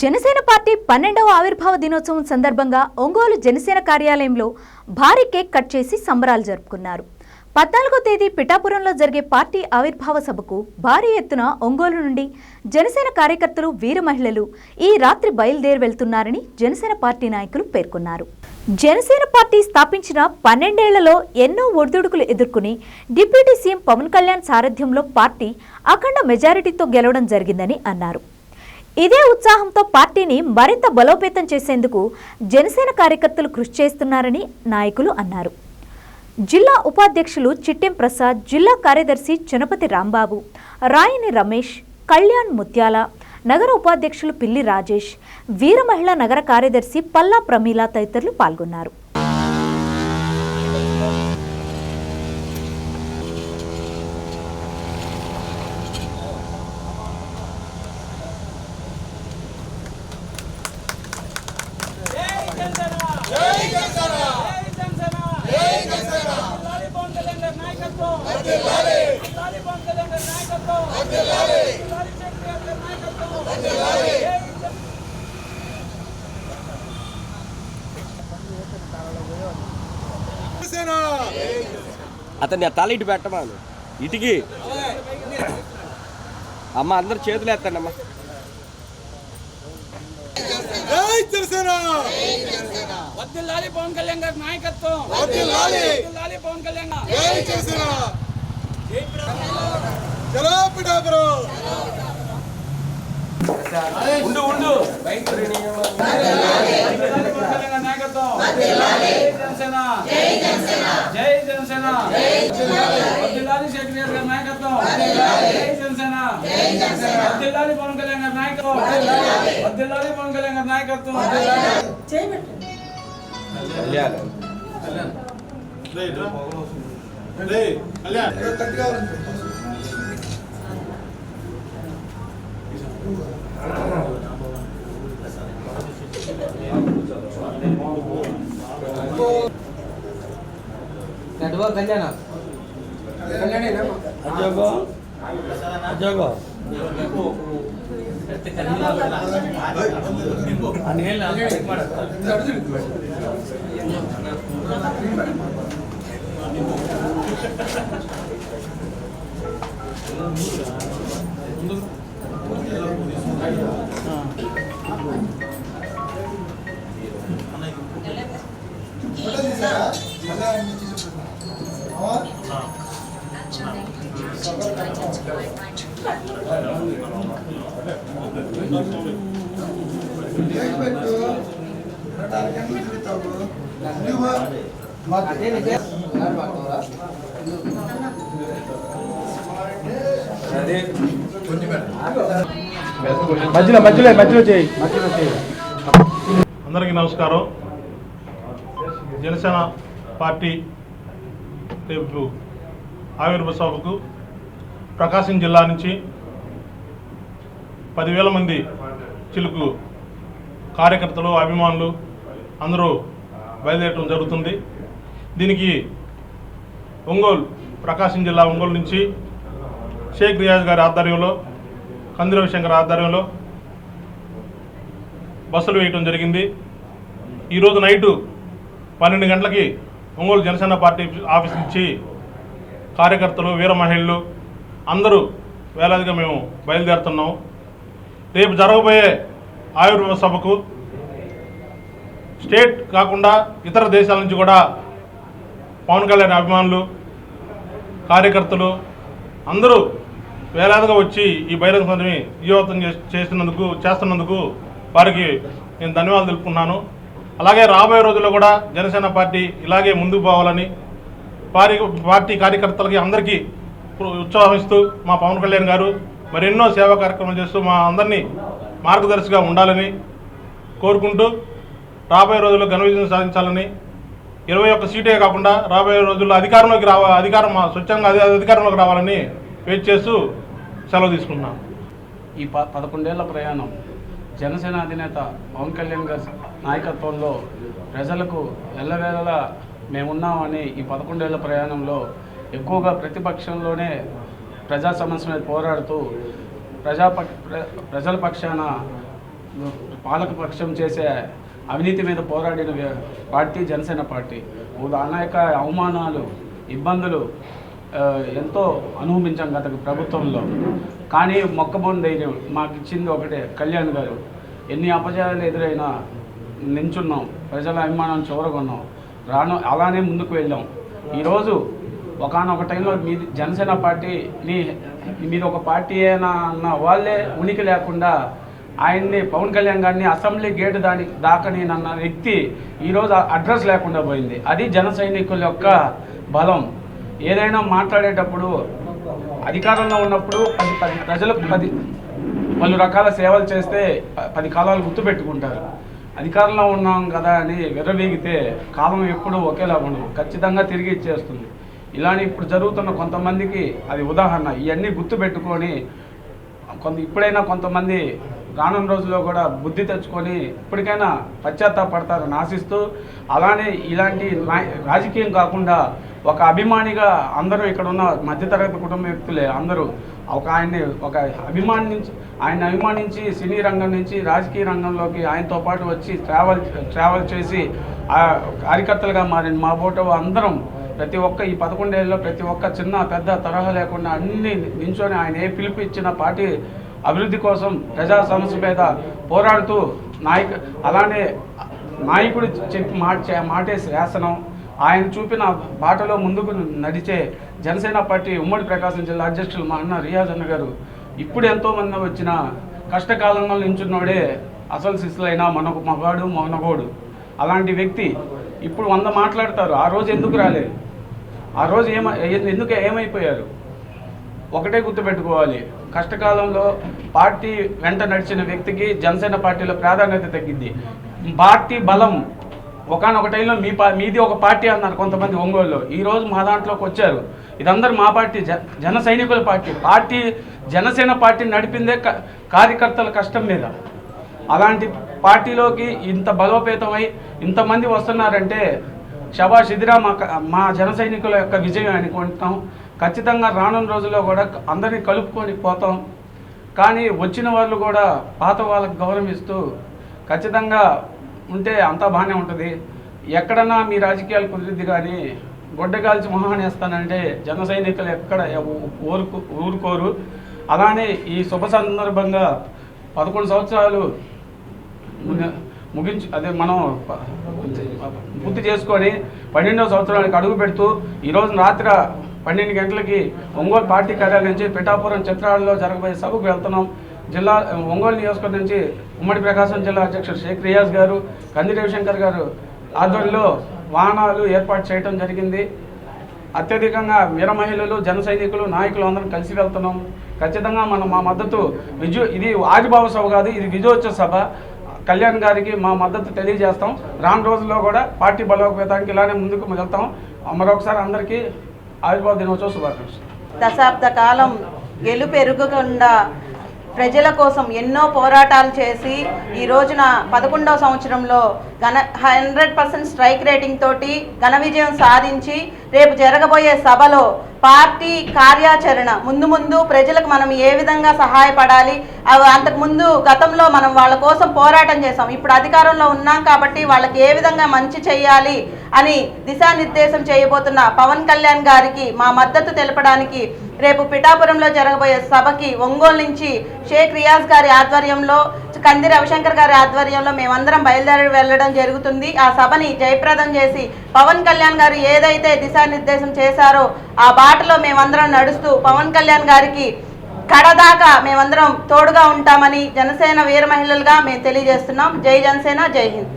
Janasena party పన్నెండవ ఆవిర్భావ దినోత్సవం సందర్భంగా ఒంగోలు జనసేన కార్యాలయంలో భారీ కేక్ కట్ చేసి సంబరాలు జరుపుకున్నారు. పద్నాలుగో తేదీ పిఠాపురంలో జరిగే పార్టీ ఆవిర్భావ సభకు భారీ ఎత్తున ఒంగోలు నుండి జనసేన కార్యకర్తలు వీర మహిళలు ఈ రాత్రి బయలుదేరి వెళ్తున్నారని జనసేన పార్టీ నాయకులు పేర్కొన్నారు. జనసేన పార్టీ స్థాపించిన పన్నెండేళ్ళలో ఎన్నో ఒడిదుడుకులు ఎదుర్కొని డిప్యూటీ సీఎం పవన్ కళ్యాణ్ సారథ్యంలో పార్టీ అఖండ మెజారిటీతో గెలవడం జరిగిందని అన్నారు. ఇదే ఉత్సాహంతో పార్టీని మరింత బలోపేతం చేసేందుకు జనసేన కార్యకర్తలు కృషి చేస్తున్నారని నాయకులు అన్నారు. జిల్లా ఉపాధ్యక్షులు చిట్టెం ప్రసాద్ జిల్లా కార్యదర్శి చనపతి రాంబాబు రాయని రమేష్ కళ్యాణ్ ముత్యాల నగర ఉపాధ్యక్షులు పిల్లి రాజేష్ వీరమహిళ నగర కార్యదర్శి పల్లా ప్రమీల తదితరులు పాల్గొన్నారు. అతన్ని ఆ తల ఇటు పెట్టమాను. ఇటుకి. అమ్మ అందరు చేతులు ఎత్తండి అమ్మ వద్దిల్లాలి పవన్ కళ్యాణ్ గారి నాయకత్వం. వర్ధిల్లాలి. వద్దిల్లాలి పవన్ కళ్యాణ్ గారు. జై జనసేన చలో పిఠాపురం ఉండు ఉండు వద్దిల్లాలి పవన్ కళ్యాణ్ గారి నాయకత్వం జై జనసేన జై జనసేన వద్దిల్లాలి సెక్రటరీ గారి నాయకత్వం జై జనసేన వద్దిల్లాలి పవన్ కళ్యాణ్ గారి నాయకత్వం వద్దిల్లాలి పవన్ కళ్యాణ్ గారి నాయకత్వం రేయ్, కళ్యాణ్ గట్టిగా ఉంది. మధ్యలో మధ్యలో మధ్యలో చేయి మధ్యలో చేయి. అందరికీ నమస్కారం. జనసేన పార్టీ రేపు ఆవిర్భ సభకు ప్రకాశం జిల్లా నుంచి పదివేల మంది చిలుకు కార్యకర్తలు అభిమానులు అందరూ బయలుదేరడం జరుగుతుంది. దీనికి ఒంగోలు ప్రకాశం జిల్లా ఒంగోలు నుంచి షేక్ రియాజ్ గారి ఆధ్వర్యంలో కందిరవి శంకర్ ఆధ్వర్యంలో బస్సులు వేయటం జరిగింది. ఈరోజు నైటు పన్నెండు గంటలకి ఒంగోలు జనసేన పార్టీ ఆఫీస్ నుంచి కార్యకర్తలు వీర మహిళలు అందరూ వేలాదిగా మేము బయలుదేరుతున్నాం రేపు జరగబోయే ఆయుర్వేద సభకు స్టేట్ కాకుండా ఇతర దేశాల నుంచి కూడా పవన్ కళ్యాణ్ అభిమానులు కార్యకర్తలు అందరూ వేలాదిగా వచ్చి ఈ బహిరంగ సభని విజయవంతం చేసినందుకు చేస్తున్నందుకు వారికి నేను ధన్యవాదాలు తెలుపుకున్నాను అలాగే రాబోయే రోజుల్లో కూడా జనసేన పార్టీ ఇలాగే ముందుకు పోవాలని పారి పార్టీ కార్యకర్తలకి అందరికీ ఉత్సాహిస్తూ మా పవన్ కళ్యాణ్ గారు మరెన్నో సేవా కార్యక్రమాలు చేస్తూ మా అందరినీ మార్గదర్శిగా ఉండాలని కోరుకుంటూ రాబోయే రోజుల్లో ఘన విజయం సాధించాలని ఇరవై ఒక్క సీటే కాకుండా రాబోయే రోజుల్లో అధికారంలోకి రావ అధికారం మా స్వచ్ఛంగా అధి- అధికారంలోకి రావాలని వెయిట్ చేస్తూ సెలవు తీసుకున్నాం. ఈ ప పదకొండేళ్ళ ప్రయాణం జనసేన అధినేత పవన్ కళ్యాణ్ గారి నాయకత్వంలో ప్రజలకు ఎల్లవేళలా మేమున్నామని ఈ పదకొండేళ్ళ ప్రయాణంలో ఎక్కువగా ప్రతిపక్షంలోనే ప్రజా సమస్య మీద పోరాడుతూ ప్రజా ప్రజల పక్షాన పాలకపక్షం చేసే అవినీతి మీద పోరాడిన పార్టీ జనసేన పార్టీ. అనేక అవమానాలు ఇబ్బందులు ఎంతో అనుభవించాం గత ప్రభుత్వంలో. కానీ మొక్కబోని ధైర్యం మాకు ఇచ్చింది ఒకటే కళ్యాణ్ గారు. ఎన్ని అపజయాలు ఎదురైనా నించున్నాం. ప్రజల అభిమానం చూరగొన్నాం. రాను అలానే ముందుకు వెళ్ళాం. ఈరోజు ఒకనొక టైంలో మీ జనసేన పార్టీని మీద ఒక పార్టీ అయినా అన్న వాళ్ళే ఉనికి లేకుండా ఆయన్ని పవన్ కళ్యాణ్ గారిని అసెంబ్లీ గేట్ దాని దాకని అన్న వ్యక్తి ఈరోజు అడ్రస్ లేకుండా పోయింది. అది జన సైనికుల యొక్క బలం. ఏదైనా మాట్లాడేటప్పుడు అధికారంలో ఉన్నప్పుడు పది పది ప్రజలకు పది పలు రకాల సేవలు చేస్తే పది కాలాలు గుర్తుపెట్టుకుంటారు. అధికారంలో ఉన్నాం కదా అని విర్రవీగితే కాలం ఎప్పుడూ ఒకేలా ఉండదు. ఖచ్చితంగా తిరిగి ఇచ్చేస్తుంది. ఇలానే ఇప్పుడు జరుగుతున్న కొంతమందికి అది ఉదాహరణ. ఇవన్నీ గుర్తుపెట్టుకొని కొంత ఇప్పుడైనా కొంతమంది రానున్న రోజుల్లో కూడా బుద్ధి తెచ్చుకొని ఇప్పటికైనా పశ్చాత్తాపడతారని ఆశిస్తూ అలానే ఇలాంటి రాజకీయం కాకుండా ఒక అభిమానిగా అందరూ ఇక్కడ ఉన్న మధ్యతరగతి కుటుంబ వ్యక్తులే అందరూ ఒక ఆయన్ని ఒక అభిమానించి ఆయన అభిమానించి సినీ రంగం నుంచి రాజకీయ రంగంలోకి ఆయనతో పాటు వచ్చి ట్రావెల్ ట్రావెల్ చేసి కార్యకర్తలుగా మారిన మా బోటో అందరం ప్రతి ఒక్క ఈ పదకొండేళ్ళలో ప్రతి ఒక్క చిన్న పెద్ద తరహా లేకుండా అన్ని నించొని ఆయన ఏ పిలుపు ఇచ్చిన పార్టీ అభివృద్ధి కోసం ప్రజా సమస్య మీద పోరాడుతూ నాయక అలానే నాయకుడు చెప్పి మాట మాటే శాసనం ఆయన చూపిన బాటలో ముందుకు నడిచే జనసేన పార్టీ ఉమ్మడి ప్రకాశం జిల్లా అధ్యక్షులు మా అన్న రియాజ్ అన్న గారు. ఇప్పుడు ఎంతోమంది వచ్చిన కష్టకాలంలో నించున్నోడే అసలు శిశులైన మనకు మగాడు మనగోడు. అలాంటి వ్యక్తి ఇప్పుడు వంద మాట్లాడతారు. ఆ రోజు ఎందుకు రాలేదు ఆ రోజు ఏమ ఎందుకు ఏమైపోయారు? ఒకటే గుర్తుపెట్టుకోవాలి. కష్టకాలంలో పార్టీ వెంట నడిచిన వ్యక్తికి జనసేన పార్టీలో ప్రాధాన్యత తగ్గింది. పార్టీ బలం ఒకనొక టైంలో మీ పా మీది ఒక పార్టీ అన్నారు కొంతమంది ఒంగోలులో. ఈ రోజు మా దాంట్లోకి వచ్చారు. ఇదందరూ మా పార్టీ జ జన సైనికుల పార్టీ. పార్టీ జనసేన పార్టీ నడిపిందే క- కార్యకర్తల కష్టం మీద. అలాంటి పార్టీలోకి ఇంత బలోపేతమై ఇంతమంది వస్తున్నారంటే షబాష్ ఇదిరా మా మా జన సైనికుల యొక్క విజయం అనుకుంటాం ఖచ్చితంగా రానున్న రోజుల్లో కూడా అందరినీ కలుపుకొని పోతాం. కానీ వచ్చిన వాళ్ళు కూడా పాత వాళ్ళకి గౌరవిస్తూ ఖచ్చితంగా ఉంటే అంతా బాగానే ఉంటుంది. ఎక్కడన్నా మీ రాజకీయాలు కుదిరిద్ది కానీ గొడ్డగాల్చి మొహాన్ని వేస్తానంటే జన సైనికులు ఎక్కడ ఊరుకు ఊరుకోరు. అలానే ఈ శుభ సందర్భంగా పదకొండు సంవత్సరాలు ముగించు ముగించి అదే మనం పూర్తి చేసుకొని పన్నెండవ సంవత్సరానికి అడుగు పెడుతూ ఈరోజు రాత్రి పన్నెండు గంటలకి ఒంగోలు పార్టీ కార్యాలయం నుంచి పిఠాపురం చిత్రాలలో జరగబోయే సభకు వెళ్తున్నాం. జిల్లా ఒంగోలు నియోజకవర్గం నుంచి ఉమ్మడి ప్రకాశం జిల్లా అధ్యక్షుడు షేక్ రియాజ్ గారు కంది రవిశంకర్ గారు ఆధ్వర్యంలో వాహనాలు ఏర్పాటు చేయడం జరిగింది. అత్యధికంగా వీర మహిళలు జన సైనికులు నాయకులు అందరం కలిసి వెళ్తున్నాం. ఖచ్చితంగా మనం మా మద్దతు విజయ ఇది ఆదిభావ సభ కాదు ఇది విజయోత్సవ సభ. కళ్యాణ్ గారికి మా మద్దతు తెలియజేస్తాం. రాను రోజుల్లో కూడా పార్టీ బలోపేతానికి ఇలానే ముందుకు వెళ్తాం. మరొకసారి అందరికీ ఆవిర్భావ దినోత్సవ శుభాకాంక్షలు. దశాబ్ద కాలం గెలుపెరుగకుండా ప్రజల కోసం ఎన్నో పోరాటాలు చేసి ఈ రోజున పదకొండవ సంవత్సరంలో ఘన హండ్రెడ్ పర్సెంట్ స్ట్రైక్ రేటింగ్ తోటి ఘన విజయం సాధించి రేపు జరగబోయే సభలో పార్టీ కార్యాచరణ ముందు ముందు ప్రజలకు మనం ఏ విధంగా సహాయపడాలి? అవి అంతకుముందు గతంలో మనం వాళ్ళ కోసం పోరాటం చేసాం ఇప్పుడు అధికారంలో ఉన్నాం కాబట్టి వాళ్ళకి ఏ విధంగా మంచి చేయాలి అని దిశానిర్దేశం చేయబోతున్న పవన్ కళ్యాణ్ గారికి మా మద్దతు తెలపడానికి రేపు పిఠాపురంలో జరగబోయే సభకి ఒంగోలు నుంచి షేక్ రియాజ్ గారి ఆధ్వర్యంలో కంది రవిశంకర్ గారి ఆధ్వర్యంలో మేమందరం బయలుదేరి వెళ్ళడం జరుగుతుంది. ఆ సభని జయప్రదం చేసి పవన్ కళ్యాణ్ గారు ఏదైతే దిశానిర్దేశం చేశారో ఆ బాటలో మేమందరం నడుస్తూ పవన్ కళ్యాణ్ గారికి కడదాకా మేమందరం తోడుగా ఉంటామని జనసేన వీర మహిళలుగా మేము తెలియజేస్తున్నాం. జై జనసేన జై హింద్.